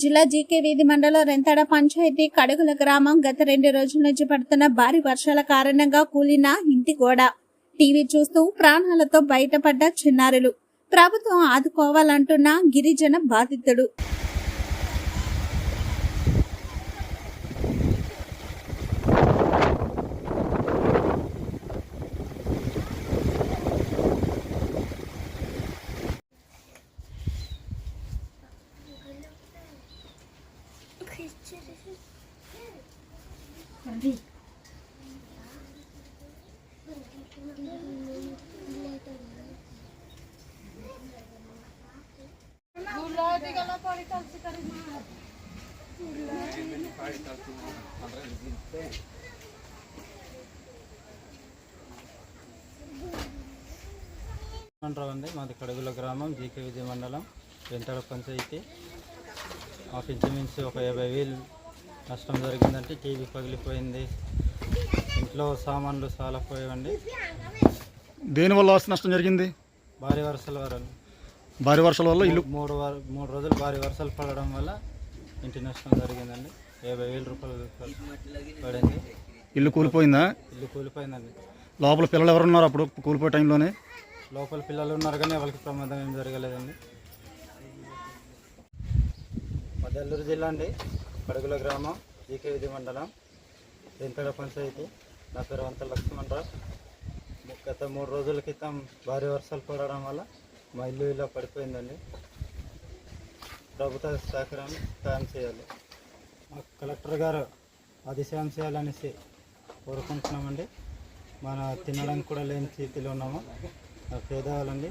జిల్లా జీకే వీధి మండలం రెంతడ పంచాయతీ కడుగుల గ్రామం గత రెండు రోజుల నుంచి పడుతున్న భారీ వర్షాల కారణంగా కూలిన ఇంటి గోడ. టీవీ చూస్తూ ప్రాణాలతో బయటపడ్డ చిన్నారులు. ప్రభుత్వం ఆదుకోవాలంటున్న గిరిజన బాధితుడు. అండి మాది కడుగుల గ్రామం జీకే విజయ మండలం వెంటల పంచాయతీ. మాకు ఇంచుమించు ఒక యాభై వేలు నష్టం జరిగిందంటే టీవీ పగిలిపోయింది. ఇంట్లో సామాన్లు చాలా పోయాయండి దేనివల్ల ఆస్తి నష్టం జరిగింది? భారీ వర్షాల వల్ల. భారీ వర్షాల వల్ల ఇల్లు మూడు వార- మూడు రోజులు భారీ వర్షాలు పడడం వల్ల ఇంటి నష్టం జరిగిందండి. యాభై వేల రూపాయలు పడింది. ఇల్లు కూలిపోయిందా? ఇల్లు కూలిపోయిందండి. లోపల పిల్లలు ఎవరు ఉన్నారు అప్పుడు? కూలిపోయే టైంలోనే? లోపల పిల్లలు ఉన్నారు కానీ వాళ్ళకి ప్రమాదం ఏం జరగలేదండి. మాది అల్లూరు జిల్లా అండి. పడుగుల గ్రామం జీకే విధి మండలం ఎంతడ పంచాయతీ. నా పేరు వంత లక్ష్మణరావు. గత మూడు రోజుల క్రితం భారీ వర్షాలు పడడం వల్ల మా ఇల్లు ఇలా పడిపోయిందండి. ప్రభుత్వ సహకారాన్ని సాయం చేయాలి. మా కలెక్టర్ గారు అది సాయం చేయాలనేసి కోరుకుంటున్నామండి. మన తినడానికి కూడా లేని స్థితిలో ఉన్నాము. పేదవాళ్ళండి.